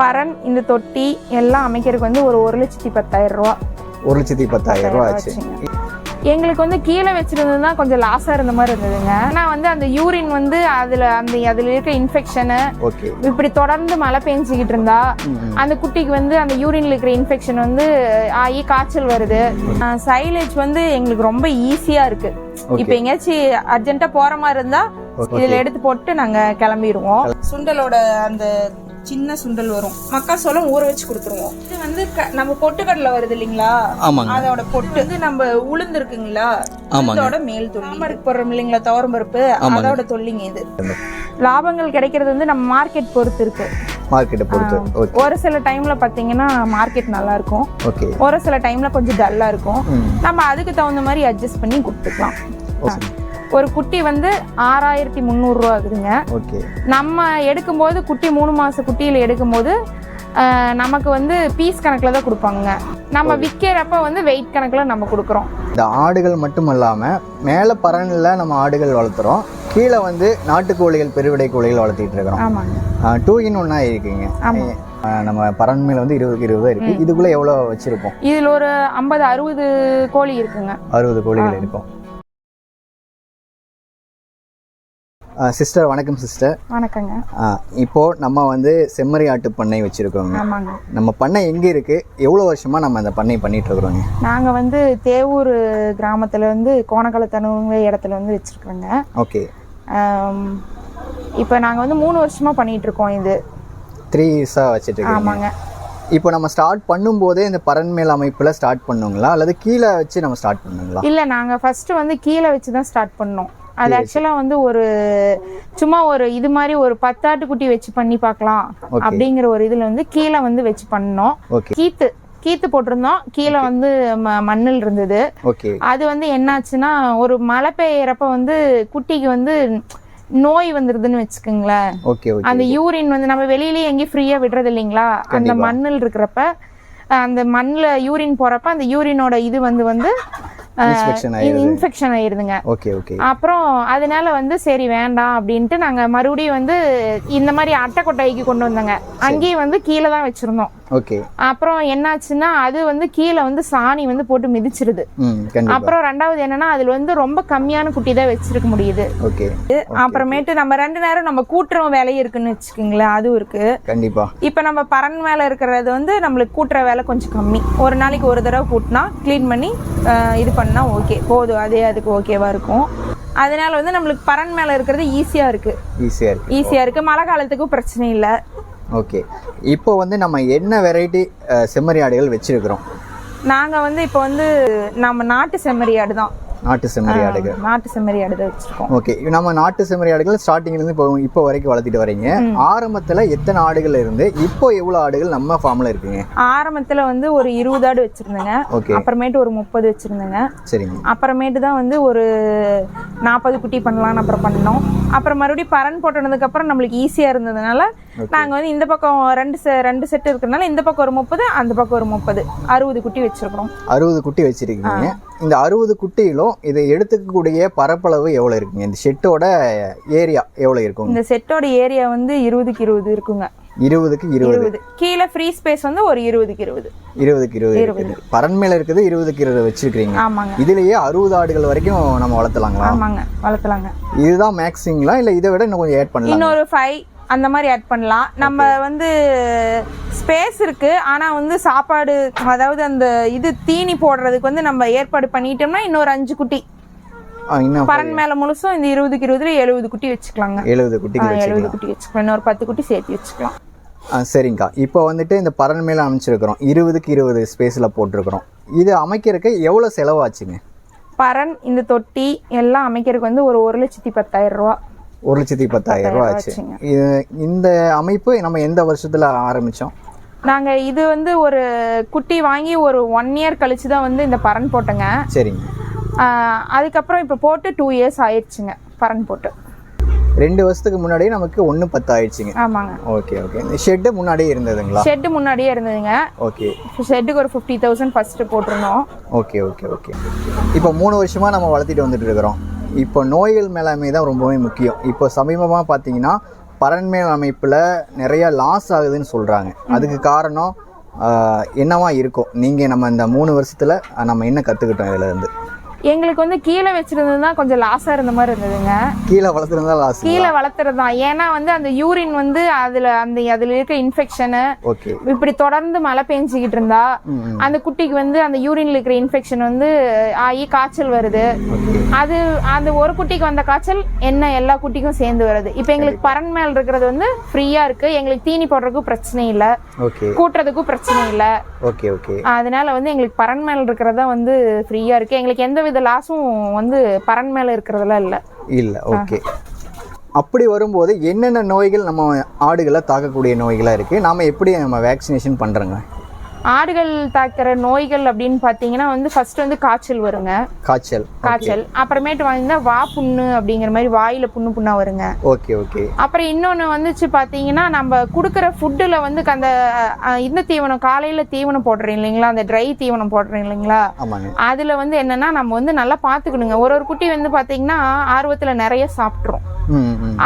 பரன் இந்த தொட்டி எல்லாம் அமைக்கிறதுக்கு வந்து ஒரு ஒரு லட்சத்தி பத்தாயிரம் ரூபா. ஒரு லட்சத்தி பத்தாயிரம் ரூபா ஆச்சு. எங்களுக்கு வந்து கீழே வச்சிருந்தது தான் கொஞ்சம் லாஸாக இருந்த மாதிரி இருந்ததுங்க. ஆனால் வந்து அந்த யூரின் வந்து அதில் அந்த அதில் இருக்க இன்ஃபெக்ஷனு இப்படி தொடர்ந்து மழை பெஞ்சிக்கிட்டு இருந்தா அந்த குட்டிக்கு வந்து அந்த யூரின்ல இருக்கிற இன்ஃபெக்ஷன் வந்து ஆகி காய்ச்சல் வருது. சைலேஜ் வந்து எங்களுக்கு ரொம்ப ஈஸியா இருக்கு. இப்போ எங்கேயாச்சும் அர்ஜென்ட்டா போற மாதிரி இருந்தா இதுல எடுத்து போட்டு நாங்க கிளம்பிடுவோம். சுண்டலோட அந்த சின்ன சுண்டல் வரும். மக்காசோளம் ஊற வச்சு கொடுத்துருவோம். இது வந்து நம்ம பொட்டுக்கடலை வருது இல்லைங்களா? அதோட பொட்டு வந்து நம்ம உளுந்து இருக்குங்களா. உளுந்தோட மேல் தொல்லி சாம்பாருக்கு போடுறோம் இல்லைங்களா துவரம் பருப்பு? அதோட தொல்லிங்க இது. லாபங்கள் கிடைக்கிறது வந்து நம்ம மார்க்கெட் பொறுத்து இருக்கு. மார்க்கெட்டை பொறுத்து. ஒரு சில டைம்ல பாத்தீங்கன்னா மார்க்கெட் நல்லா இருக்கும். ஓகே ஒரு சில டைம்ல கொஞ்சம் டல்லா இருக்கும். நம்ம அதுக்கு தகுந்த மாதிரி அட்ஜஸ்ட் பண்ணி கொடுத்துக்கலாம். ஓகே ஒரு குட்டி வந்து ஆறாயிரத்தி முந்நூறுரூவா ஆகுதுங்க. ஓகே. நம்ம எடுக்கும்போது குட்டி மூணு மாச குட்டியில் எடுக்கும்போது நமக்கு வந்து பீஸ் கணக்கில் தான் கொடுப்பாங்க நம்ம விற்கிறப்ப வந்து வெயிட் கணக்கில் நம்ம கொடுக்குறோம். இந்த ஆடுகள் மட்டும் இல்லாமல் மேலே பரனில் நம்ம ஆடுகள் வளர்த்துறோம். கீழே வந்து நாட்டுக்கோழிகள் பெருவிடை கோழிகள் வளர்த்திட்டு இருக்கிறோம். ஆமாங்க. டூ இன் ஒன்னா இருக்குங்க. நம்ம பரன் மேல வந்து இருபதுக்கு இருபது இருக்கு. இதுக்குள்ள எவ்வளவு வச்சிருப்போம்? இதில் ஒரு ஐம்பது அறுபது கோழி இருக்குங்க. அறுபது கோழிகள் இருக்கும். சிஸ்டர் வணக்கம் சிஸ்டர். வணக்கங்க. இப்போ நம்ம வந்து செம்மறி ஆட்டு பண்ணை வச்சிருக்கோங்க. ஆமாங்க. நம்ம பண்ணை எங்க இருக்கு? எவ்வளவு வருஷமா நம்ம அந்த பண்ணை பண்ணிட்டு இருக்கிறோங்க? நாங்கள் வந்து தேவூர் கிராமத்தில் வந்து கோணக்கலத்தனுங்க இடத்துல வந்து வச்சுருக்குறோங்க ஓகே. இப்போ நாங்கள் வந்து மூணு வருஷமாக பண்ணிட்டு இருக்கோம் இது. த்ரீ இயர்ஸா வச்சுட்டு ஆமாங்க. இப்போ நம்ம ஸ்டார்ட் பண்ணும்போதே இந்த பரன் மேல் அமைப்புல ஸ்டார்ட் பண்ணுங்களா? அல்லது கீழே வச்சு நம்ம ஸ்டார்ட் பண்ணுங்களா? இல்லை நாங்கள் ஃபர்ஸ்ட் வந்து கீழே வச்சு தான் ஸ்டார்ட் பண்ணோம். அது ஆக்சுவலாக வந்து ஒரு சும்மா ஒரு இது மாதிரி ஒரு பத்தாட்டுக்குட்டி வச்சு பண்ணி பார்க்கலாம் அப்படிங்கிற ஒரு இதில் வந்து கீழே வந்து வச்சு பண்ணோம். கீத்து கீத்து போட்டிருந்தோம். கீழே வந்து மண்ணில் இருந்தது. அது வந்து என்னாச்சுன்னா ஒரு மழை பெய்யறப்ப வந்து குட்டிக்கு வந்து நோய் வந்துருதுன்னு வச்சுக்கோங்களேன். அந்த யூரின் வந்து நம்ம வெளியிலயே எங்கேயும் ஃப்ரீயா விடுறது இல்லைங்களா? அந்த மண்ணில் இருக்கிறப்ப அந்த மண்ணில் யூரின் போறப்ப அந்த யூரினோட இது வந்து வந்து இன்ஃபெக்ஷன் ஆயிருதுங்க. Okay okay. அப்புறம் அதனால வந்து சரி வேண்டாம் அப்படின்ட்டு நாங்க மறுபடியும் வந்து இந்த மாதிரி அட்டை கொட்டைக்கு கொண்டு வந்தாங்க. அங்கேயும் வந்து கீழே தான் வச்சிருந்தோம். ஓகே. அப்புறம் என்னாச்சுன்னா அது வந்து கீழே வந்து சாணி வந்து போட்டு மிதிச்சிருது. ம் கண்டிப்பா. அப்புறம் ரெண்டாவது என்னன்னா அதுல வந்து ரொம்ப கம்மியான குட்டி தான் வச்சிருக்க முடியுது. ஓகே. அப்புறமேட்டு நம்ம ரெண்டு நேரம் நம்ம கூட்டுற வேலையும் இருக்குன்னு வச்சுக்கோங்களேன் அதுவும் இருக்கு. கண்டிப்பா. இப்போ நம்ம பரன் மேல இருக்கிறது வந்து நம்மளுக்கு கூட்டுற வேலை கொஞ்சம் கம்மி. ஒரு நாளைக்கு ஒரு தடவை கூட்டினா க்ளீன் பண்ணி இது பண்ணா ஓகே போதும். அதே அதுக்கு ஓகேவா இருக்கும். அதனால வந்து நம்மளுக்கு பரன் மேல இருக்கிறது ஈஸியா இருக்கு. ஈஸியா இருக்கு. ஈஸியா இருக்கு. மழை காலத்துக்கும் பிரச்சனை இல்லை. ஓகே இப்போ வந்து நம்ம என்ன வெரைட்டி செம்மறி ஆடுகள் வச்சிருக்கிறோம்? நாங்க வந்து இப்போ வந்து நம்ம நாட்டு செம்மறி ஆடு தான் நாட்டு செம்மறி ஆடுகள். நாட்டு செம்மறி ஆடு தான் வச்சிருக்கோம் ஓகே நம்ம நாட்டு செம்மறி ஆடுகள் ஸ்டார்டிங்ல இருந்து இப்போ இப்போ வரைக்கும் வளர்த்திட்டு வரீங்க. ஆரம்பத்துல எத்தனை ஆடுகள் இருந்து இப்போ எவ்வளவு ஆடுகள் நம்ம ஃபார்ம்ல இருக்குங்க? ஆரம்பத்துல வந்து ஒரு இருபது ஆடு வச்சிருந்தேங்க. ஓகே அப்புறமேட்டு ஒரு முப்பது வச்சிருந்தேங்க. சரிங்க. அப்புறமேட்டு தான் வந்து ஒரு நாற்பது குட்டி பண்ணலாம்னு அப்புறம் பண்ணோம். அப்புறம் மறுபடியும் பரன் போட்டதுக்கு அப்புறம் நம்மளுக்கு ஈஸியா இருந்ததுனால நாங்க வந்து இந்த பக்கம் ரெண்டு செ- ரெண்டு செட் இருக்கிறதுனால இந்த பக்கம் ஒரு முப்பது அந்த பக்கம் ஒரு முப்பது. அறுபது குட்டி வச்சிருக்கிறோம். அறுபது குட்டி வச்சிருக்கீங்க. இந்த அறுபது குட்டியிலும் இதை எடுத்துக்கக்கூடிய பரப்பளவு எவ்வளவு இருக்குங்க? இந்த ஷெட்டோட ஏரியா எவ்வளவு இருக்கும் இந்த செட்டோட ஏரியா வந்து இருபதுக்கு இருபது இருக்குங்க. இருபதுக்கு இருபது. இருபது. கீழே ஃப்ரீ ஸ்பேஸ் வந்து ஒரு இருபதுக்கு இருபது. இருபதுக்கு இருபது இருக்குது. பரன் மேல இருக்குது இருபதுக்கு இருபது வச்சிருக்கீங்க ஆமாங்க. இதுலயே அறுபது ஆடுகள் வரைக்கும் நம்ம வளர்த்தலாங்களா? ஆமாங்க வளர்த்தலாங்க. இதுதான் மேக்ஸிங்களா இல்ல இதை விட இன்னும் கொஞ்சம் ஆட் பண்ணலாம்? இன்னொரு ஃபைவ் அந்த மாதிரி ஆட் பண்ணலாம். நம்ம வந்து ஸ்பேஸ் இருக்கு. ஆனா வந்து சாப்பாடு அதாவது அந்த இது தீனி போடுறதுக்கு வந்து நம்ம ஏற்பாடு பண்ணிட்டோம்னா இன்னொரு அஞ்சு குட்டி. பரன் மேல முழுசும் இந்த இருபதுக்கு இருபதுல எழுபது குட்டி வச்சுக்கலாங்க. எழுபது குட்டிகள் எழுபது குட்டி வச்சுக்கலாம். இன்னொரு பத்து குட்டி சேர்த்து வச்சுக்கலாம். ஆ, சரிங்கக்கா இப்போ வந்துட்டு இந்த பரன் மேல அமைச்சிருக்கிறோம். இருபதுக்கு இருபது ஸ்பேஸ்ல போட்டிருக்கிறோம். இது அமைக்கிறதுக்கு எவ்வளவு செலவாச்சுங்க? பரன் இந்த தொட்டி எல்லாம் அமைக்கிறதுக்கு வந்து ஒரு ஒரு லட்சத்தி பத்தாயிரம் ரூபா. ஒரு லட்சத்தி பத்தாயிரம் ரூபா ஆச்சு. இந்த அமைப்பு நம்ம எந்த வருஷத்துல ஆரம்பிச்சோம்? நாங்க இது வந்து ஒரு குட்டி வாங்கி ஒரு ஒன் இயர் கழிச்சு தான் வந்து இந்த பரன் போட்டோங்க. சரிங்க. அதுக்கப்புறம் இப்போ போட்டு டூ இயர்ஸ் ஆயிடுச்சுங்க பரன் போட்டு. ரெண்டு வருஷத்துக்கு முன்னாடியே நமக்கு ஒன்று பத்து ஆயிடுச்சுங்க ஆமாங்க. ஓகே ஓகே இந்த ஷெட்டு முன்னாடியே இருந்ததுங்களா? ஷெட்டு முன்னாடியே இருந்ததுங்க. ஓகே ஷெட்டுக்கு ஒரு ஃபிஃப்டி தௌசண்ட் ஃபர்ஸ்ட் போட்டிருந்தோம். ஓகே ஓகே ஓகே இப்போ மூணு வருஷமாக நம்ம வளர்த்திட்டு வந்துட்டு இருக்கிறோம். இப்போ நோய்கள் மேலாண்மை தான் ரொம்பவே முக்கியம். இப்போ சமீபமாக பார்த்தீங்கன்னா பரண்மேல் அமைப்பில் நிறைய லாஸ் ஆகுதுன்னு சொல்கிறாங்க அதுக்கு காரணம் என்னவா இருக்கும்? நீங்கள் நம்ம இந்த மூணு வருஷத்தில் நம்ம என்ன கற்றுக்கிட்டோம் இதுல இருந்து? எங்களுக்கு வந்து கீழே வச்சிருந்தது தான் கொஞ்சம் லாஸா இருந்த மாதிரி இருந்ததுங்க. கீழே வளர்த்துருந்தா லாஸ் கீழே வளர்த்துறது தான் ஏன்னா வந்து அந்த யூரின் வந்து அதுல அந்த அதுல இருக்க இன்ஃபெக்ஷனு இப்படி தொடர்ந்து மழை பெஞ்சிக்கிட்டு இருந்தா அந்த குட்டிக்கு வந்து அந்த யூரின்ல இருக்கிற இன்ஃபெக்ஷன் வந்து ஆகி காய்ச்சல் வருது. அது அந்த ஒரு குட்டிக்கு வந்த காய்ச்சல் என்ன எல்லா குட்டிக்கும் சேர்ந்து வருது. இப்போ எங்களுக்கு பரன் மேல் இருக்கிறது வந்து ஃப்ரீயா இருக்கு. எங்களுக்கு தீனி போடுறதுக்கும் பிரச்சனை இல்லை. கூட்டுறதுக்கும் பிரச்சனை இல்லை. ஓகே ஓகே அதனால வந்து எங்களுக்கு பரன் மேல் இருக்கிறதா வந்து ஃப்ரீயா இருக்கு. எங்களுக்கு எந்த வித லாஸும் வந்து பரன் மேலே இருக்கிறதெல்லாம் இல்லை. இல்லை ஓகே. அப்படி வரும்போது என்னென்ன நோய்கள் நம்ம ஆடுகளை தாக்கக்கூடிய நோய்களாக இருக்குது நாம் எப்படி நம்ம வேக்சினேஷன் பண்ணுறோங்க ஆடுகள் தாக்கிற நோய்கள் அப்படின்னு பார்த்தீங்கன்னா வந்து ஃபர்ஸ்ட் வந்து காய்ச்சல் வருங்க. காய்ச்சல். காய்ச்சல். அப்புறமேட்டு பார்த்தீங்கன்னா வா புண்ணு அப்படிங்கிற மாதிரி வாயில புண்ணு புண்ணா வருங்க. ஓகே ஓகே அப்புறம் இன்னொன்று வந்துச்சு பார்த்தீங்கன்னா நம்ம கொடுக்குற ஃபுட்டில் வந்து அந்த இந்த தீவனம் காலையில் தீவனம் போடுறீங்க இல்லைங்களா? அந்த ட்ரை தீவனம் போடுறீங்க இல்லைங்களா? அதில் வந்து என்னன்னா நம்ம வந்து நல்லா பார்த்துக்கணுங்க ஒரு ஒரு குட்டி வந்து பார்த்தீங்கன்னா ஆர்வத்தில் நிறைய சாப்பிட்ரும் ம் ம்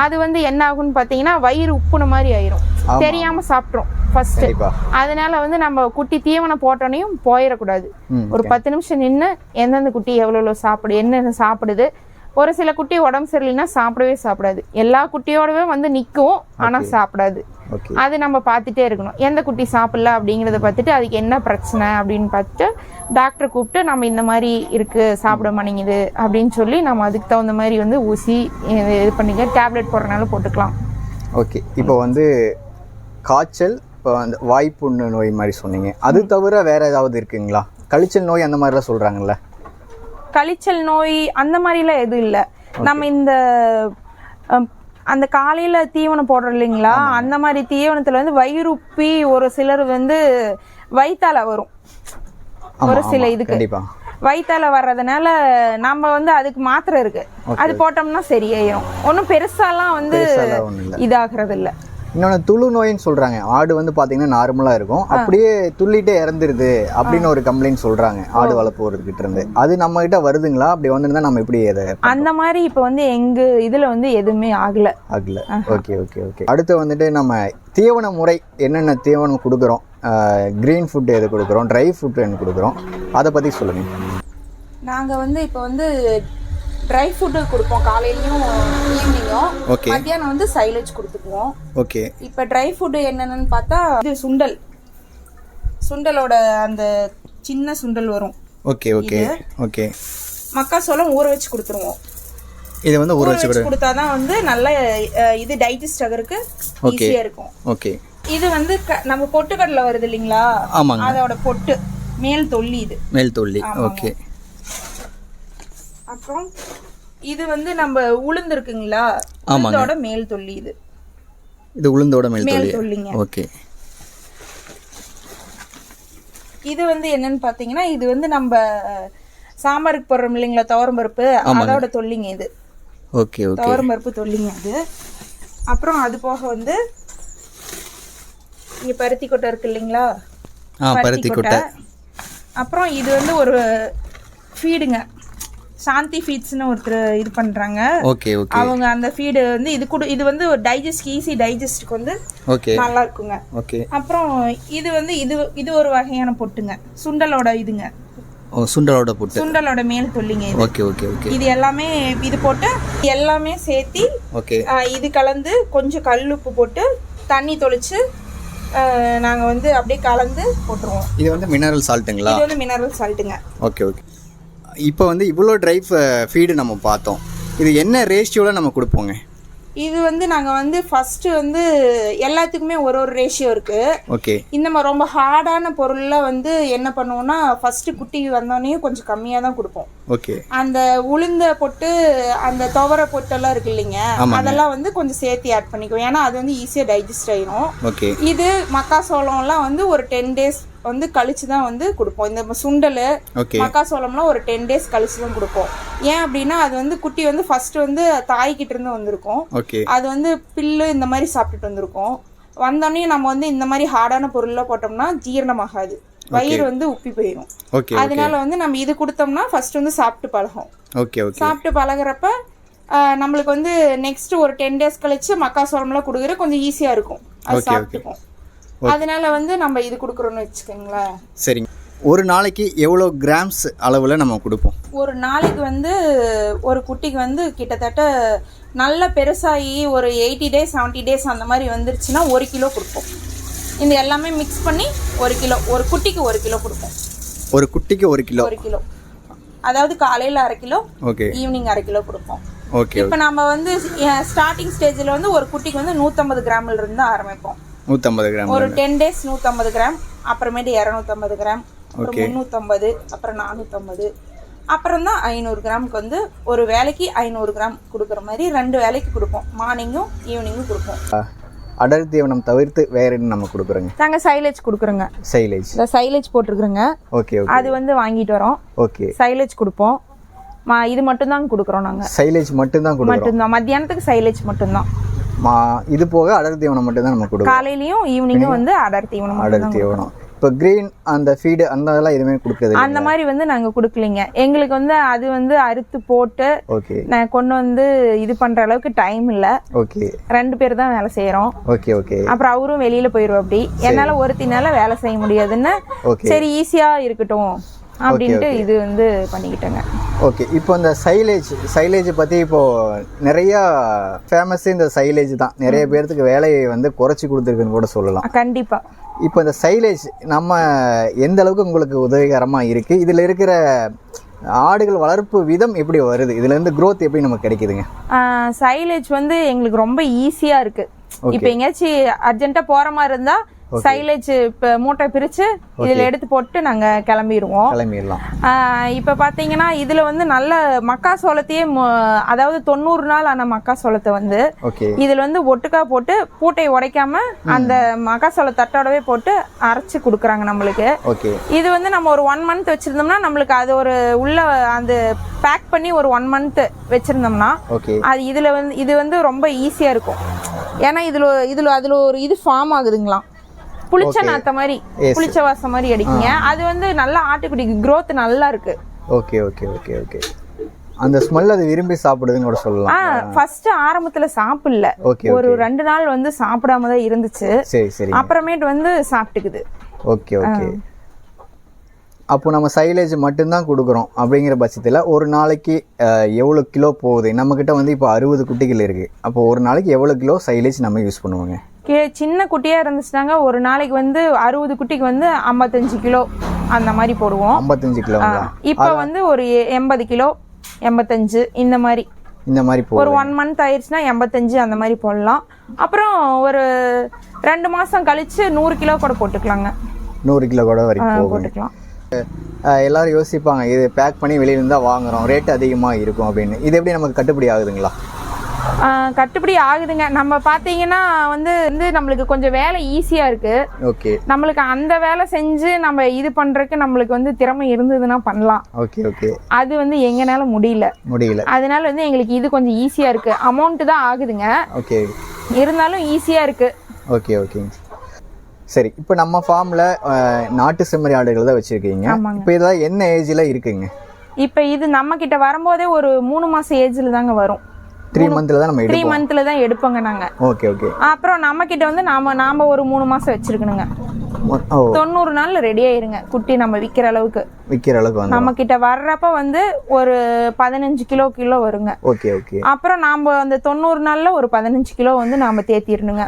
அது வந்து என்ன ஆகும்னு பார்த்தீங்கன்னா வயிறு உப்புன மாதிரி ஆயிரும். தெரியாம சாப்பிட்ரும் ஃபர்ஸ்ட் அதனால வந்து நம்ம குட்டி தீவனம் போட்டோனையும் போயிடக்கூடாது ஒரு பத்து நிமிஷம் நின்று எந்தெந்த குட்டி எவ்வளோ சாப்பிடு என்னென்ன சாப்பிடுது. ஒரு சில குட்டி உடம்பு சரியில்லைன்னா சாப்பிடவே சாப்பிடாது. எல்லா குட்டியோடவே வந்து நிற்கும் ஆனால் சாப்பிடாது. அது நம்ம பார்த்துட்டே இருக்கணும். எந்த குட்டி சாப்பிடல அப்படிங்கிறத பார்த்துட்டு அதுக்கு என்ன பிரச்சனை அப்படின்னு பார்த்துட்டு டாக்டரை கூப்பிட்டு நம்ம இந்த மாதிரி இருக்கு சாப்பிட மாட்டேங்குது அப்படின்னு சொல்லி நம்ம அதுக்கு தகுந்த மாதிரி வந்து ஊசி இது பண்ணிக்க டேப்லெட் போடுறனால போட்டுக்கலாம். ஓகே இப்போ வந்து காய்ச்சல் இப்போ அந்த வாய்ப்புண்ணு நோய் மாதிரி சொன்னீங்க. அது தவிர வேற ஏதாவது இருக்குங்களா? கழிச்சல் நோய் அந்த மாதிரிலாம் சொல்கிறாங்கல்ல கழிச்சல் நோய் அந்த மாதிரிலாம் எதுவும் இல்லை. நம்ம இந்த அந்த காலையில தீவனம் போடுறோம் இல்லைங்களா? அந்த மாதிரி தீவனத்துல வந்து வயிறுப்பி ஒரு சிலர் வந்து வயித்தால வரும். ஒரு சில இதுக்கு. வயித்தால வர்றதுனால நம்ம வந்து அதுக்கு மாத்திரை இருக்கு. அது போட்டோம்னா சரியாயிரும். ஒன்றும் பெருசாலாம் வந்து. இதாகிறது இல்ல. இன்னொன்று துளு நோயின்னு சொல்கிறாங்க ஆடு வந்து பார்த்தீங்கன்னா நார்மலாக இருக்கும். அப்படியே துள்ளிட்டே இறந்துருது அப்படின்னு ஒரு கம்ப்ளைண்ட் சொல்கிறாங்க ஆடு வளர்ப்பவர்கிட்ட இருந்து. அது நம்ம கிட்ட வருதுங்களா? அப்படி வந்திருந்தா நம்ம எப்படி அதை அந்த மாதிரி இப்போ வந்து எங்க இதுல வந்து எதுவுமே ஆகல. ஆகல. Okay okay okay. அடுத்து வந்துட்டு நம்ம தீவன முறை என்னென்ன தீவனம் கொடுக்குறோம்? க்ரீன் ஃபுட் எது கொடுக்குறோம்? ட்ரை ஃபுட் என்ன கொடுக்குறோம்? அதை பற்றி சொல்லுங்கள் நாங்க வந்து இப்போ வந்து ட்ரை ஃபுட்டு கொடுப்போம் காலையிலயும் ஈவினிங்கும் ஓகே மத்தியானம் வந்து சைலேஜ் கொடுத்துக்குவோம். ஓகே இப்போ ட்ரை ஃபுட்டு என்னென்னு பார்த்தா இது சுண்டல். சுண்டலோட அந்த சின்ன சுண்டல் வரும். ஓகே ஓகே ஓகே மக்காசோளம் ஊற வச்சு கொடுத்துருவோம். இது வந்து ஊற வச்சு வச்சு கொடுத்தாதான் வந்து நல்ல இது டைஜஸ்ட் ஆகிறதுக்கு. ஈஸியா இருக்கும். ஓகே இது வந்து நம்ம பொட்டுக்கடலை வருது இல்லைங்களா? ஆமாங்க. அதோட பொட்டு. மேல் தொல்லி இது. மேல் தொல்லி. ஓகே அப்புறம் இது வந்து நம்ம உளுந்து இருக்குங்களா. உளுந்தோட மேல் தொல்லி இது. இது உளுந்தோட மேல் மேல் தொல்லி. தொல்லிங்க. ஓகே. இது வந்து என்னன்னு பாத்தீங்கன்னா இது வந்து நம்ம சாம்பாருக்கு போடுறோம் இல்லைங்களா துவரம் பருப்பு? அதோட தொல்லிங்க இது. Okay okay. துவரம் பருப்பு தொல்லிங்க அது. அப்புறம் அது போக வந்து இங்க பருத்தி கொட்டை இருக்கு இல்லைங்களா? ஆ பருத்தி கொட்டை. அப்புறம் இது வந்து ஒரு ஃபீடுங்க சாந்தி ஃபீட்ஸ்னு ஒருத்தர் இது பண்றாங்க. Okay okay. அவங்க அந்த ஃபீடு வந்து இது கூட இது வந்து ஒரு டைஜஸ்ட் ஈஸி டைஜஸ்ட்க்கு வந்து ஓகே. நல்லா இருக்குங்க ஓகே. அப்புறம் இது வந்து இது இது ஒரு வகையான பொட்டுங்க. சுண்டலோட இதுங்க. ஓ சுண்டலோட புட்டு. சுண்டலோட மேல் தொல்லிங்க இது. Okay okay okay. இது எல்லாமே இது போட்டு எல்லாமே சேர்த்தி ஓகே. இது கலந்து கொஞ்சம் கல் உப்பு போட்டு தண்ணி தொளிச்சு ஆ, நாங்க வந்து அப்படியே கலந்து போட்டுருவோம். இது வந்து மினரல் சால்ட்டுங்களா இது வந்து மினரல் சால்ட்டுங்க ஓகே ஓகே. இப்போ வந்து இவ்வளோ ட்ரை ஃபீடு நம்ம பார்த்தோம். இது என்ன ரேஷியோவில் நம்ம கொடுப்போங்க? இது வந்து நாங்க வந்து ஃபர்ஸ்ட் வந்து எல்லாத்துக்குமே ஒரு ஒரு ரேஷியோ இருக்கு. ஓகே இந்த மாதிரி ரொம்ப ஹார்டான பொருள்லாம் வந்து என்ன பண்ணுவோம்னா ஃபர்ஸ்ட் குட்டி வந்தோடனே கொஞ்சம் கம்மியா தான் கொடுப்போம். ஓகே. அந்த உளுந்த பொட்டு அந்த துவர பொட்டெல்லாம் இருக்கு இல்லைங்க அதெல்லாம் வந்து கொஞ்சம் சேர்த்து ஆட் பண்ணிக்குவோம் ஏன்னா அது வந்து ஈஸியாக டைஜஸ்ட் ஆயிரும். ஓகே. இது மக்காசோளம்லாம் வந்து ஒரு டென் டேஸ் வந்து கழிச்சு தான் வந்து கொடுப்போம். இந்த சுண்டல் மக்காசோளம்லாம் ஒரு டென் டேஸ் கழிச்சு தான் கொடுப்போம். ஏன் அப்படின்னா அது வந்து குட்டி வந்து ஃபர்ஸ்ட் வந்து தாய்கிட்ட இருந்து வந்திருக்கும். அது வந்து பில்லு இந்த மாதிரி சாப்பிட்டுட்டு வந்திருக்கும். வந்தோடனே நம்ம வந்து இந்த மாதிரி ஹார்டான பொருள்லாம் போட்டோம்னா ஜீரணமாகாது. வயிறு வந்து உப்பி போயிடும் அதனால வந்து நம்ம இது கொடுத்தோம்னா ஃபர்ஸ்ட் வந்து சாப்பிட்டு பழகும். சாப்பிட்டு பழகுறப்ப நம்மளுக்கு வந்து நெக்ஸ்ட் ஒரு டென் டேஸ் கழிச்சு மக்காசோளம்லாம் கொடுக்குற கொஞ்சம் ஈஸியா இருக்கும். அது சாப்பிட்டுக்கும். அதனால வந்து நம்ம இது கொடுக்குறோம்னு வச்சுக்கோங்களேன். சரிங்க. ஒரு நாளைக்கு எவ்வளோ கிராம்ஸ் அளவில் நம்ம கொடுப்போம்? ஒரு நாளைக்கு வந்து ஒரு குட்டிக்கு வந்து கிட்டத்தட்ட நல்ல பெருசாகி ஒரு எயிட்டி டேஸ் செவன்ட்டி டேஸ் அந்த மாதிரி வந்துருச்சுன்னா ஒரு கிலோ கொடுப்போம். இந்த எல்லாமே மிக்ஸ் பண்ணி ஒரு கிலோ ஒரு குட்டிக்கு ஒரு கிலோ கொடுப்போம். ஒரு குட்டிக்கு ஒரு கிலோ? ஒரு கிலோ. அதாவது காலையில் அரை கிலோ ஓகே. ஈவினிங் அரை கிலோ கொடுப்போம். ஓகே இப்போ நம்ம வந்து ஸ்டார்டிங் ஸ்டேஜில் வந்து ஒரு குட்டிக்கு வந்து நூற்றம்பது கிராமில் இருந்து ஆரம்பிப்போம். நூற்றம்பது கிராம் ஒரு டென் டேஸ் நூற்றம்பது கிராம் அப்புறமேட்டு இரநூத்தம்பது கிராம் அப்புறம் முந்நூற்றம்பது அப்புறம் நானூற்றம்பது அப்புறம் தான் ஐநூறு கிராமுக்கு வந்து ஒரு வேலைக்கு ஐநூறு கிராம் கொடுக்குற மாதிரி ரெண்டு வேலைக்கு கொடுப்போம். மார்னிங்கும் ஈவினிங்கும் கொடுப்போம். அடர் தீவனம் தவிர்த்து வேற என்ன நம்ம கொடுக்குறோங்க? நாங்கள் சைலேஜ் கொடுக்குறோங்க. சைலேஜ் இந்த சைலேஜ் போட்டிருக்குறோங்க. ஓகே ஓகே அது வந்து வாங்கிட்டு வரோம். ஓகே சைலேஜ் கொடுப்போம். மா இது மட்டும்தான் கொடுக்குறோம் நாங்கள் சைலேஜ் மட்டும்தான் கொடுக்குறோம். மட்டும்தான். மத்தியானத்துக்கு சைலேஜ் மட்டும்தான். மா இது போக அடர் தீவனம் மட்டும்தான் நம்ம கொடுக்குறோம். காலையிலயும் ஈவினிங்கும் வந்து அடர் தீவனம் அடர் தீவனம். இப்போ கிரீன் அந்த ஃபீடு அந்த இதெல்லாம் எதுவுமே கொடுக்குறது அந்த மாதிரி வந்து நாங்க கொடுக்கலைங்க. எங்களுக்கு வந்து அது வந்து அறுத்து போட்டு ஓகே நான் கொண்டு வந்து இது பண்ற அளவுக்கு டைம் இல்ல. ஓகே ரெண்டு பேர் தான் வேலை செய்யறோம் ஓகே ஓகே அப்புறம் அவரும் வெளியில போயிருவோம் அப்படி. என்னால ஒருத்தினால வேலை செய்ய முடியாதுன்னு சரி ஈஸியா இருக்கட்டும் அப்படின்ட்டு இது வந்து பண்ணிக்கிட்டேங்க. ஓகே இப்போ இந்த சைலேஜ் சைலேஜ் பற்றி இப்போது நிறையா ஃபேமஸ் இந்த சைலேஜ் தான். நிறைய பேர்த்துக்கு வேலையை வந்து குறைச்சி கொடுத்துருக்குன்னு கூட சொல்லலாம். அஹ் கண்டிப்பா. இப்போ இந்த சைலேஜ் நம்ம எந்த அளவுக்கு உங்களுக்கு உதவிகரமாக இருக்குது இதில் இருக்கிற ஆடுகள் வளர்ப்பு விதம் எப்படி வருது? இதுலேருந்து growth எப்படி நமக்கு கிடைக்குதுங்க? சைலேஜ் வந்து எங்களுக்கு ரொம்ப ஈஸியா இருக்கு. இப்ப எங்கேயாச்சும் அர்ஜென்ட்டா போற மாதிரி இருந்தா சைலேஜ் இப்ப மூட்டை பிரிச்சு இதுல எடுத்து போட்டு நாங்க கிளம்பிடுவோம் கிளம்பிடலாம். இப்ப பாத்தீங்கன்னா இதுல வந்து நல்ல மக்காசோளத்தையே மு- அதாவது தொண்ணூறு நாள் ஆன மக்காசோளத்தை வந்து ஓகே இதுல வந்து ஒட்டுக்கா போட்டு பூட்டை உடைக்காம அந்த மக்காசோள தட்டோடவே போட்டு அரைச்சு கொடுக்குறாங்க நம்மளுக்கு. இது வந்து நம்ம ஒரு ஒன் மந்த் வச்சிருந்தோம்னா நம்மளுக்கு அது ஒரு உள்ள அந்த பேக் பண்ணி ஒரு ஒன் மந்த் வச்சிருந்தோம்னா அது இதுல வந்து இது வந்து ரொம்ப ஈஸியா இருக்கும். ஏன்னா இதுல இதுல அதுல ஒரு இது ஃபார்ம் ஆகுதுங்களாம். புளிச்ச நாத்த மாதிரி. புளிச்ச வாசம் மாதிரி அடிக்குங்க. அது வந்து நல்லா ஆட்டுக்குடிக்கு growth நல்லா இருக்கு. ஓகே ஓகே ஓகே ஓகே அந்த ஸ்மெல் அது விரும்பி சாப்பிடுதுன்னு கூட சொல்லலாம். ஃபர்ஸ்ட் ஆரம்பத்துல சாப்பிடல. ஒரு ரெண்டு நாள் வந்து சாப்பிடாம தான் இருந்துச்சு. சரி சரி அப்புறமேட்டு வந்து சாப்பிட்டுக்குது. ஓகே ஓகே அப்போ நம்ம சைலேஜ் மட்டும்தான் கொடுக்குறோம் அப்படிங்கிற பட்சத்தில் ஒரு நாளைக்கு எவ்வளோ கிலோ போகுது? நம்மக்கிட்ட வந்து இப்போ அறுபது குட்டிகள் இருக்குது அப்போ ஒரு நாளைக்கு எவ்வளோ கிலோ சைலேஜ் நம்ம யூஸ் பண்ணுவோங்க? கே சின்ன குட்டியா இருந்துச்சுனாங்க. ஒரு நாளைக்கு வந்து அறுபது குட்டிக்கு வந்து ஐம்பத்தஞ்சு கிலோ அந்த மாதிரி போடுவோம். ஐம்பத்தஞ்சு கிலோங்களா? இப்போ வந்து ஒரு எண்பது கிலோ எண்பத்தஞ்சு இந்த மாதிரி. இந்த மாதிரி ஒரு ஒன் மந்த் ஆயிடுச்சுன்னா எண்பத்தஞ்சு அந்த மாதிரி போடலாம். அப்புறம் ஒரு ரெண்டு மாசம் கழிச்சு நூறு கிலோ கூட போட்டுக்கலாங்க. நூறு கிலோ கூட வரைக்கும் போட்டுக்கலாம். எல்லாரும் யோசிப்பாங்க இது பேக் பண்ணி வெளியில தான் வாங்குறோம். ரேட் அதிகமாக இருக்கும் அப்படின்னு. இது எப்படி நமக்கு கட்டுப்படி ஆகுதுங்களா? கட்டுப்படி ஆகுதுங்க. நம்ம பார்த்தீங்கன்னா வந்து வந்து நம்மளுக்கு கொஞ்சம் வேலை ஈஸியா இருக்கு. ஓகே. நம்மளுக்கு அந்த வேலை செஞ்சு நம்ம இது பண்றதுக்கு நம்மளுக்கு வந்து திறமை இருந்ததுன்னா பண்ணலாம். Okay okay. அது வந்து எங்கனால முடியல. முடியல. அதனால வந்து எங்களுக்கு இது கொஞ்சம் ஈஸியா இருக்கு. அமௌண்ட் தான் ஆகுதுங்க. ஓகே. இருந்தாலும் ஈஸியா இருக்கு. Okay okay. சரி இப்போ நம்ம ஃபார்மில் நாட்டு செம்மறி ஆடுகள் தான் வச்சுருக்கீங்க. இப்போ இதெல்லாம் என்ன ஏஜில் இருக்குங்க? இப்ப இது நம்ம கிட்ட வரும்போதே ஒரு மூணு மாசம் ஏஜ்ல தாங்க வரும். த்ரீ மந்த்தில் தான் நம்ம த்ரீ மந்த்ல தான் எடுப்போங்க நாங்க. ஓகே ஓகே அப்புறம் நம்ம கிட்ட வந்து நாம நாம ஒரு மூணு மாசம் வச்சிருக்கணுங்க. தொண்ணூறு நாள்ல ரெடி ஆயிருங்க குட்டி நம்ம விக்கிற அளவுக்கு. விற்கிற அளவுக்கு நம்ம கிட்ட வர்றப்ப வந்து ஒரு பதினஞ்சு கிலோ கிலோ வருங்க. ஓகே ஓகே அப்புறம் நாம அந்த தொண்ணூறு நாள்ல ஒரு பதினஞ்சு கிலோ வந்து நாம தேத்திடணுங்க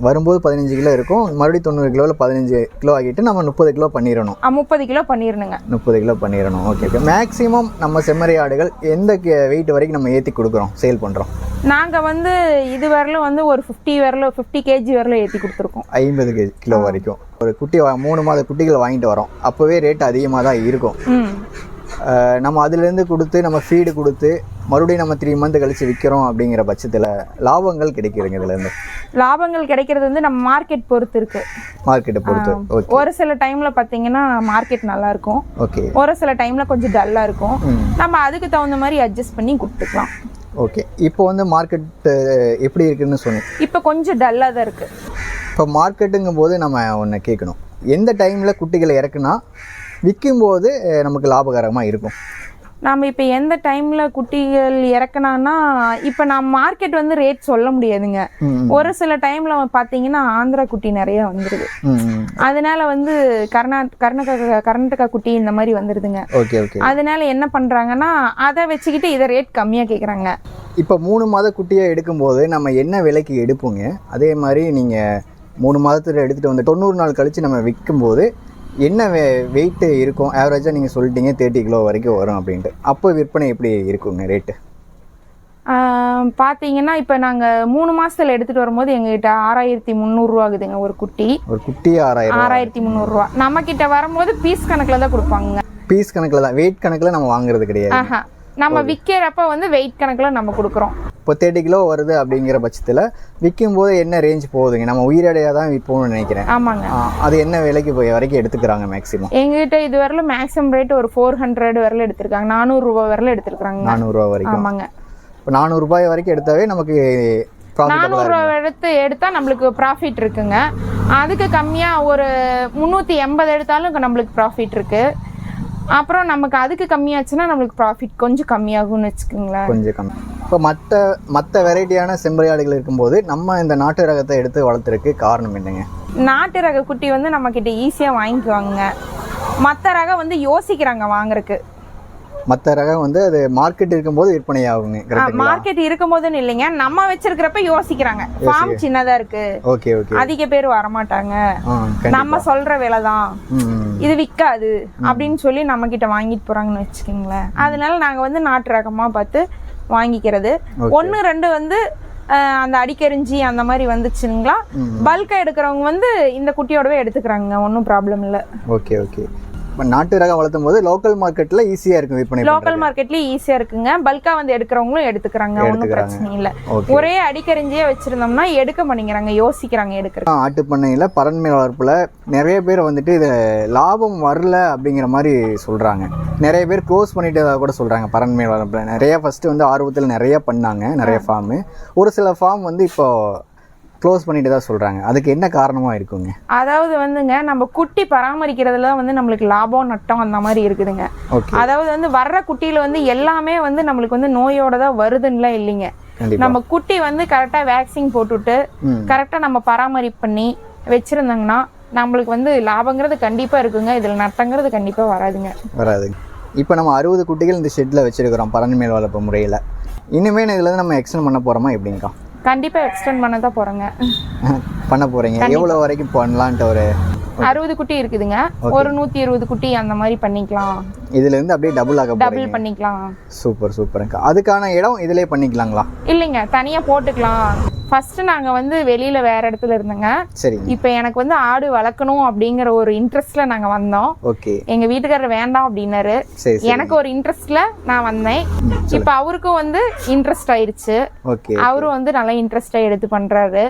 வரும்போது பதினஞ்சு கிலோ இருக்கும். மறுபடியும் தொண்ணூறு கிலோவில் பதினஞ்சு கிலோ ஆகிட்டு நம்ம முப்பது கிலோ பண்ணிடணும் முப்பது கிலோ பண்ணிடணுங்க முப்பது கிலோ பண்ணிடணும் ஓகே ஓகே மேக்ஸிமம் நம்ம செம்மறி ஆடுகள் எந்த வெயிட் வரைக்கும் நம்ம ஏற்றி கொடுக்குறோம்? சேல் பண்ணுறோம் நாங்க வந்து இது வரலும் வந்து ஒரு ஃபிஃப்டி வரல ஃபிஃப்டி கேஜி வரலும் ஏத்தி கொடுத்துருக்கோம். ஐம்பது கே- கிலோ வரைக்கும். ஒரு குட்டி மூணு மாத குட்டிகள் வாங்கிட்டு வரோம். அப்போவே ரேட் அதிகமாக தான் இருக்கும் நம்ம அதுலேருந்து கொடுத்து நம்ம ஃபீடு கொடுத்து மறுபடியும் நம்ம த்ரீ மந்த் கழிச்சு விற்கிறோம் அப்படிங்கிற பட்சத்தில் லாபங்கள் கிடைக்குதுங்க இதுலேருந்து. லாபங்கள் கிடைக்கிறது வந்து நம்ம மார்க்கெட் பொறுத்து இருக்கு. மார்க்கெட்டை பொறுத்து. ஒரு சில டைம்ல பாத்தீங்கன்னா மார்க்கெட் நல்லா இருக்கும். ஓகே ஒரு சில டைம்ல கொஞ்சம் டல்லா இருக்கும். நம்ம அதுக்கு தகுந்த மாதிரி அட்ஜஸ்ட் பண்ணி கொடுத்துக்கலாம். ஓகே இப்போ வந்து மார்க்கெட் எப்படி இருக்குன்னு சொன்னேன். இப்போ கொஞ்சம் டல்லா தான் இருக்கு. இப்போ மார்க்கெட்டுங்கும் போது நம்ம ஒன்று கேட்கணும். எந்த டைமில் குட்டிகளை இறக்குனா விற்கும்போது நமக்கு லாபகரமாக இருக்கும். நம்ம இப்போ எந்த டைம்ல குட்டிகள் இறக்குனான்னா இப்போ நான் மார்க்கெட் வந்து ரேட் சொல்ல முடியாதுங்க. ஒரு சில டைம்ல பார்த்தீங்கன்னா ஆந்திரா குட்டி நிறைய ம். அதனால வந்து கர்நா கர்நாடகா கர்நாடகா குட்டி இந்த மாதிரி வந்துருதுங்க. Okay okay. அதனால என்ன பண்றாங்கன்னா அதை வச்சுக்கிட்டு இதை ரேட் கம்மியா கேக்குறாங்க. இப்போ மூணு மாத குட்டியை எடுக்கும்போது நம்ம என்ன விலைக்கு எடுப்போங்க? அதே மாதிரி நீங்கள் மூணு மாதத்தில் எடுத்துகிட்டு வந்து தொண்ணூறு நாள் கழித்து நம்ம விற்கும்போது என்ன வெ வெயிட்டு இருக்கும்? ஆவரேஜாக நீங்கள் சொல்லிட்டீங்க தேர்ட்டி கிலோ வரைக்கும் வரும் அப்படின்ட்டு. அப்போ விற்பனை எப்படி இருக்குங்க ரேட்டு ஆஹ் பாத்தீங்கன்னா இப்போ நாங்க மூணு மாசத்துல எடுத்துட்டு வரும்போது எங்ககிட்ட ஆறாயிரத்தி முந்நூறுரூவா ஆகுதுங்க ஒரு குட்டி. ஒரு குட்டி ஆறாயிரம் ஆறாயிரத்தி முந்நூறுரூவா நம்ம கிட்ட வரும்போது பீஸ் கணக்குல தான் கொடுப்பாங்க பீஸ் கணக்கில் தான் வெயிட் கணக்கில் நம்ம வாங்குறது கிடையாது. நம்ம விற்கிறப்ப வந்து வெயிட் கணக்குல நம்ம கொடுக்குறோம். இப்போ தேர்ட்டி கிலோ வருது அப்படிங்கிற பட்சத்தில் விற்கும்போது என்ன ரேஞ்ச் போகுதுங்க? நம்ம உயிரடையாக தான் விற்போம்னு நினைக்கிறேன். ஆமாங்க. அது என்ன விலைக்கு போய் வரைக்கும் எடுத்துக்கிறாங்க மேக்ஸிமம் எங்ககிட்ட இது வரல மேக்ஸிமம் ரேட் ஒரு ஃபோர் ஹண்ட்ரட் வரல எடுத்திருக்காங்க. நானூறு ரூபாய் வரல எடுத்திருக்காங்க நானூறுரூவா வரைக்கும்? ஆமாங்க. இப்போ நானூறுரூபாய் வரைக்கும் எடுத்தாவே நமக்கு ப்ராஃபிட்டபுளாக நானூறு ரூபா எடுத்து எடுத்தா நம்மளுக்கு ப்ராஃபிட் இருக்குங்க. அதுக்கு கம்மியா ஒரு முந்நூற்றி எண்பது எடுத்தாலும் நம்மளுக்கு ப்ராஃபிட் இருக்கு. அப்புறம் நமக்கு அதுக்கு கம்மியாச்சுன்னா நம்மளுக்கு ப்ராஃபிட் கொஞ்சம் கம்மியாகும்னு வச்சுக்கோங்களேன். கொஞ்சம் கம்மி. இப்போ மற்ற மற்ற வெரைட்டியான செம்பரியாடுகள் இருக்கும்போது நம்ம இந்த நாட்டு ரகத்தை எடுத்து வளர்த்துறதுக்கு காரணம் என்னங்க? நாட்டு ரக குட்டி வந்து நம்ம கிட்ட ஈஸியா வாங்கிக்குவாங்க. மற்ற ரகம் வந்து யோசிக்கிறாங்க வாங்குறதுக்கு. மற்ற ரகம் வந்து அது மார்க்கெட் இருக்கும்போது விற்பனை ஆகுங்க மார்க்கெட் இருக்கும் போதுன்னு இல்லைங்க. நம்ம வச்சிருக்கிறப்ப யோசிக்கிறாங்க. ஃபார்ம் சின்னதா இருக்கு. ஓகே ஓகே அதிக பேர் வரமாட்டாங்க. நம்ம சொல்ற விலை தான். இது விற்காது அப்படின்னு சொல்லி நம்ம கிட்ட வாங்கிட்டு போறாங்கன்னு வச்சுக்கோங்களேன். அதனால நாங்க வந்து நாட்டு ரகமா பார்த்து வாங்கிக்கிறது. ஒன்று ரெண்டு வந்து அந்த அடிக்கரிஞ்சி அந்த மாதிரி வந்துச்சுங்களா? பல்கா எடுக்கிறவங்க வந்து இந்த குட்டியோடவே எடுத்துக்கிறாங்க ஒன்றும் ப்ராப்ளம் இல்லை. ஓகே ஓகே நாட்டு ரகம் வளர்த்தும் போது லோக்கல் மார்க்கெட்டில் ஈஸியாக இருக்கும் விற்பனை லோக்கல் மார்க்கெட்லயும் ஈஸியா இருக்குங்க. பல்கா வந்து எடுக்கிறவங்களும் எடுத்துக்கிறாங்க. ஒன்றும். பிரச்சனை இல்லை. ஒரே அடிக்கரிஞ்சியே வச்சிருந்தோம்னா எடுக்க மாட்டேங்கிறாங்க. யோசிக்கிறாங்க எடுக்கிறது ஆட்டு பண்ணையில் பறன்மை வளர்ப்பில் நிறைய பேர் வந்துட்டு இது லாபம் வரல அப்படிங்கிற மாதிரி சொல்கிறாங்க நிறைய பேர் க்ளோஸ் பண்ணிட்டதா கூட சொல்கிறாங்க பறன்மை வளர்ப்பில். நிறைய ஃபஸ்ட்டு வந்து ஆர்வத்தில் நிறைய பண்ணாங்க. நிறைய ஃபார்மு ஒரு சில ஃபார்ம் வந்து இப்போ க்ளோஸ் பண்ணிட்டு தான் சொல்கிறாங்க அதுக்கு என்ன காரணமாக இருக்குங்க? அதாவது வந்துங்க நம்ம குட்டி பராமரிக்கிறதுல வந்து நம்மளுக்கு லாபம் நட்டம் அந்த மாதிரி இருக்குதுங்க. அதாவது வந்து வர்ற குட்டியில வந்து எல்லாமே வந்து நம்மளுக்கு வந்து நோயோட தான் வருதுன்னுலாம் இல்லைங்க. நம்ம குட்டி வந்து கரெக்டாக வேக்சின் போட்டுட்டு கரெக்டாக நம்ம பராமரிப்பு பண்ணி வச்சிருந்தாங்கன்னா நம்மளுக்கு வந்து லாபங்கிறது கண்டிப்பாக இருக்குங்க. இதில் நட்டங்கிறது கண்டிப்பாக வராதுங்க. வராது இப்போ நம்ம அறுபது குட்டிகள் இந்த ஷெட்டில் வச்சுருக்கிறோம் பறன்மேல் வளர்ப்பு முறையில். இனிமே இதில் நம்ம எக்ஸ்டெண்ட் பண்ண போகிறோமா எப்படிங்க்கா கண்டிப்பாக எக்ஸ்டெண்ட் பண்ண தான் போகிறோங்க பண்ண போகிறீங்க எவ்வளோ வரைக்கும் பண்ணலான்ட்டு ஒரு அறுபது குட்டி இருக்குதுங்க. ஒரு நூற்றி இருபது குட்டி அந்த மாதிரி பண்ணிக்கலாம். இதுலேருந்து அப்படியே டபுள் ஆக டபுள் பண்ணிக்கலாம். சூப்பர் சூப்பருங்கக்கா அதுக்கான இடம் இதிலே பண்ணிக்கலாங்களா? இல்லைங்க தனியாக போட்டுக்கலாம். ஃபர்ஸ்ட் நாங்கள் வந்து வெளியில் வேற இடத்துல இருந்தோங்க. சரிங்க. இப்போ எனக்கு வந்து ஆடு வளர்க்கணும் அப்படிங்கிற ஒரு இன்ட்ரெஸ்ட்ல நாங்கள் வந்தோம். ஓகே. எங்க வீட்டுக்காரர் வேண்டாம் அப்படின்னாரு. சரி சரி. எனக்கு ஒரு இன்ட்ரெஸ்ட்ல நான் வந்தேன். இப்போ அவருக்கும் வந்து இன்ட்ரெஸ்ட் ஆயிருச்சு. ஓகே அவரும் வந்து நல்லா இன்ட்ரெஸ்டா எடுத்து பண்றாரு.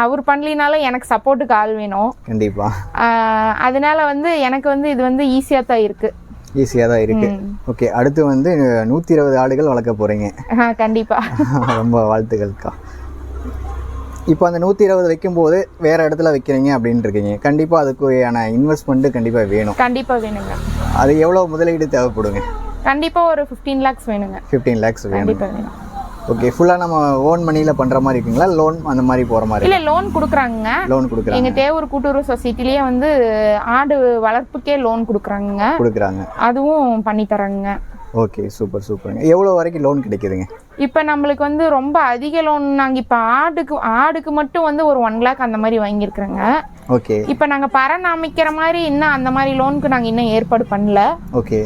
அவர் பண்ணலினாலும் எனக்கு சப்போர்ட்டுக்கு ஆள் வேணும். கண்டிப்பாக ஆஹ் அதனால வந்து எனக்கு வந்து இது வந்து ஈஸியா தான் இருக்கு. ஈஸியாக தான் இருக்கு. ஓகே அடுத்து வந்து நூற்றி இருபது ஆடுகள் வளர்க்க போகிறீங்க ஆஹ் கண்டிப்பா. ரொம்ப வாழ்த்துக்கள்க்கா. இப்போ அந்த நூற்றி இருபது வைக்கும்போது வேற இடத்துல வைக்கிறீங்க அப்படின்னு இருக்கீங்க கண்டிப்பாக அதுக்குரியான இன்வெஸ்ட்மெண்ட்டு கண்டிப்பாக வேணும். கண்டிப்பா வேணுங்க. அது எவ்வளோ முதலீடு தேவைப்படுங்க? கண்டிப்பா ஒரு 15 லேக்ஸ் வேணுங்க. ஃபிஃப்டீன் லேக்ஸ் வேணும். ஓகே ஃபுல்லாக நம்ம ஓன் மணியில் பண்ணுற மாதிரி இருக்குங்களா? லோன் அந்த மாதிரி போகிற மாதிரி இல்ல லோன் கொடுக்குறாங்க லோன் கொடுக்குறாங்க. எங்க தேவூர் கூட்டுறவு சொசைட்டிலேயே வந்து ஆடு வளர்ப்புக்கே லோன் கொடுக்குறாங்க கொடுக்குறாங்க. அதுவும் பண்ணி தராங்க ஓகே சூப்பர் சூப்பருங்க எவ்வளோ வரைக்கும் லோன் கிடைக்குதுங்க? இப்போ நம்மளுக்கு வந்து ரொம்ப அதிக லோன் நாங்கள் இப்போ ஆடுக்கு ஆடுக்கு மட்டும் வந்து ஒரு ஒன் லேக் அந்த மாதிரி வாங்கியிருக்கிறோங்க. ஓகே இப்போ நாங்கள் பரன் அமைக்கிற மாதிரி இன்னும் அந்த மாதிரி லோனுக்கு நாங்கள் இன்னும் ஏற்பாடு பண்ணல. ஓகே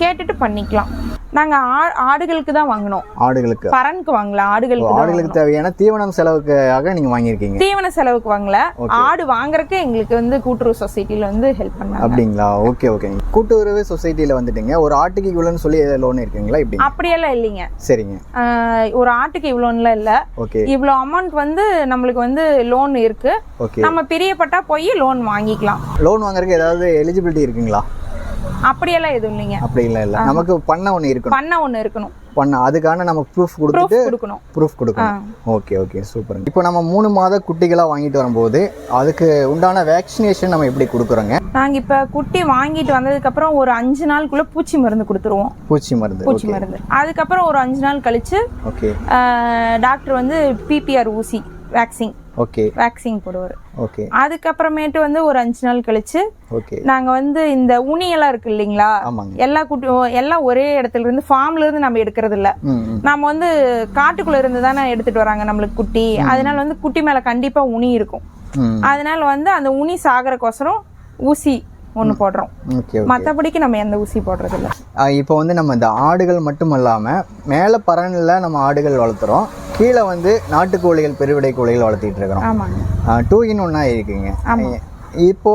கேட்டுட்டு பண்ணிக்கலாம். நாங்கள் ஆ ஆடுகளுக்கு தான் வாங்கினோம். ஆடுகளுக்கு. பரனுக்கு வாங்கல ஆடுகளுக்கு ஆடுகளுக்கு தேவையான தீவனம் செலவுக்காக நீங்கள் வாங்கியிருக்கீங்க. தீவன செலவுக்கு வாங்கல. ஆடு வாங்குறதுக்கு எங்களுக்கு வந்து கூட்டுறவு சொசைட்டில வந்து ஹெல்ப் பண்ணாங்க. அப்படிங்களா? Okay okay. கூட்டுறவு சொசைட்டியில் வந்துட்டுங்க ஒரு ஆட்டுக்கு இவ்வளோன்னு சொல்லி லோன் இருக்குங்களா இப்படி? அப்படியெல்லாம் இல்லைங்க. சரிங்க. ஒரு ஆட்டுக்கு இவ்வளோன்னுலாம் இல்லை. ஓகே. இவ்வளோ அமௌண்ட் வந்து நம்மளுக்கு வந்து லோன் இருக்கு. நம்ம பிரியப்பட்டா போய் லோன் வாங்கிக்கலாம். லோன் வாங்குறதுக்கு ஏதாவது எலிஜிபிலிட்டி இருக்குங்களா? அப்படியெல்லாம் எதுவும் இல்லைங்க. அப்படி இல்லை. இல்லை நமக்கு பண்ண ஒன்று இருக்கணும். பண்ண ஒண்ணு இருக்கணும். பண்ண அதுக்கான நம்ம ப்ரூஃப் கொடுத்துட்டு கொடுக்கணும். ப்ரூஃப் கொடுக்கணும். ஓகே ஓகே சூப்பருங்க இப்போ நம்ம மூணு மாத குட்டிகளாக வாங்கிட்டு வரும்போது அதுக்கு உண்டான வேக்சினேஷன் நம்ம எப்படி கொடுக்குறோங்க? நாங்க இப்ப குட்டி வாங்கிட்டு வந்ததுக்கு அப்புறம் ஒரு அஞ்சு நாளுக்குள்ள பூச்சி மருந்து கொடுத்துருவோம். பூச்சி மருந்து பூச்சி மருந்து. அதுக்கப்புறம் ஒரு அஞ்சு நாள் கழிச்சு ஓகே டாக்டர் வந்து பிபிஆர் ஊசி வேக்சின் ஓகே. வேக்சின் போடுவார். ஓகே. அதுக்கப்புறமேட்டு வந்து ஒரு அஞ்சு நாள் கழிச்சு ஓகே. நாங்க வந்து இந்த உனி எல்லாம் இருக்கு இல்லைங்களா? எல்லா குட்டி எல்லாம் ஒரே இடத்துல இருந்து ஃபார்ம்ல இருந்து நம்ம எடுக்கிறது இல்ல. ம் ம். நம்ம வந்து காட்டுக்குள்ள இருந்து தானே எடுத்துட்டு வராங்க நம்மளுக்கு குட்டி. அதனால வந்து குட்டி மேல கண்டிப்பா உனி இருக்கும். அதனால வந்து அந்த உனி சாகறக்கோசரம் ஊசி ஒண்ணு போடுறோம். மத்தபடிக்கு நம்ம எந்த ஊசி போடுறது இல்ல இப்போ வந்து நம்ம இந்த ஆடுகள் மட்டும் இல்லாமல் மேலே பறனில் நம்ம ஆடுகள் வளர்த்துறோம். கீழே வந்து நாட்டுக்கோழிகள் பெருவிடை கோழிகள் வளர்த்திட்டு இருக்கிறோம். டூ இன் ஒன்னா இருக்குங்க. இப்போ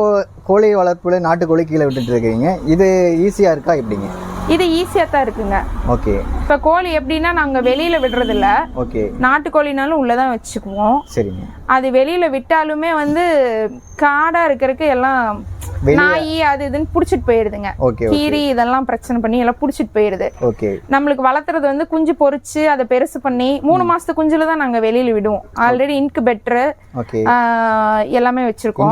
கோழி வளர்ப்புல நாட்டுக்கோழி கீழே விட்டுட்டு இருக்கீங்க. இது ஈஸியா இருக்கா எப்படிங்க? இது ஈஸியா தான் இருக்குங்க. ஓகே. இப்ப கோழி எப்படின்னா நாங்க வெளியில விடுறது இல்ல ஓகே. நாட்டுக்கோழினாலும் உள்ளதான் வச்சுக்குவோம். சரிங்க. அது வெளியில விட்டாலுமே வந்து காடா இருக்கறதுக்கு எல்லாம் நாய் அது இதுன்னு புடிச்சிட்டு போயிடுதுங்க ஓகே கீரி இதெல்லாம் பிரச்சனை பண்ணி எல்லாம் புடிச்சிட்டு போயிடுது ஓகே. நம்மளுக்கு வளர்த்துறது வந்து குஞ்சு பொரிச்சு அதை பெருசு பண்ணி மூணு மாசத்து குஞ்சுல தான் நாங்க வெளியில விடுவோம். Already incubator okay. எல்லாமே வச்சிருக்கோம்.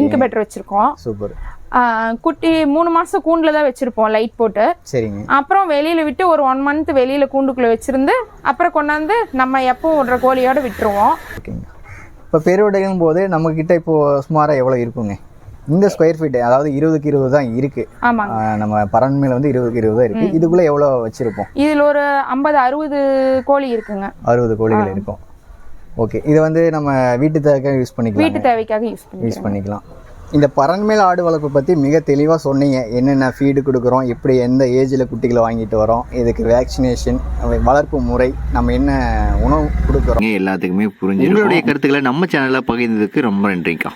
இங்கே பெட்டர் வச்சிருக்கோம். சூப்பர். குட்டி மூணு மாசம் கூண்டுல தான் வச்சிருப்போம் லைட் போட்டு. சரிங்க. அப்புறம் வெளியில விட்டு ஒரு ஒன் மந்த் வெளியில கூண்டுக்குள்ள வச்சிருந்து அப்புறம் கொண்டாந்து நம்ம எப்பவும் விடுற கோழியோட விட்டுருவோம். இப்போ பெருவிடையும் போது நம்மக்கிட்ட இப்போ சுமாராக எவ்வளோ இருக்குங்க? இந்த ஸ்கொயர் ஃபீட் அதாவது இருபதுக்கு இருபது தான் இருக்கு. நம்ம பறன் மேல வந்து இருபதுக்கு இருபது தான் இருக்கு. இதுக்குள்ள எவ்வளோ வச்சிருப்போம்? இதுல ஒரு ஐம்பது அறுபது கோழி இருக்குங்க. அறுபது கோழிகள் இருக்கும். ஓகே இது வந்து நம்ம வீட்டு தேவைக்காக யூஸ் பண்ணிக்கலாம். வீட்டு தேவைக்காக யூஸ் யூஸ் பண்ணிக்கலாம். இந்த பரண்மேல் ஆடு வளர்ப்பு பற்றி மிக தெளிவாக சொன்னீங்க. என்னென்ன ஃபீடு கொடுக்குறோம்? எப்படி எந்த ஏஜில் குட்டிகளை வாங்கிட்டு வரோம்? இதுக்கு வேக்சினேஷன் வளர்ப்பு முறை நம்ம என்ன உணவு கொடுக்குறோம்? எல்லாத்துக்குமே புரிஞ்சு உங்களுடைய கருத்துக்களை நம்ம சேனல்ல பகிர்ந்ததுக்கு ரொம்ப நன்றிக்கா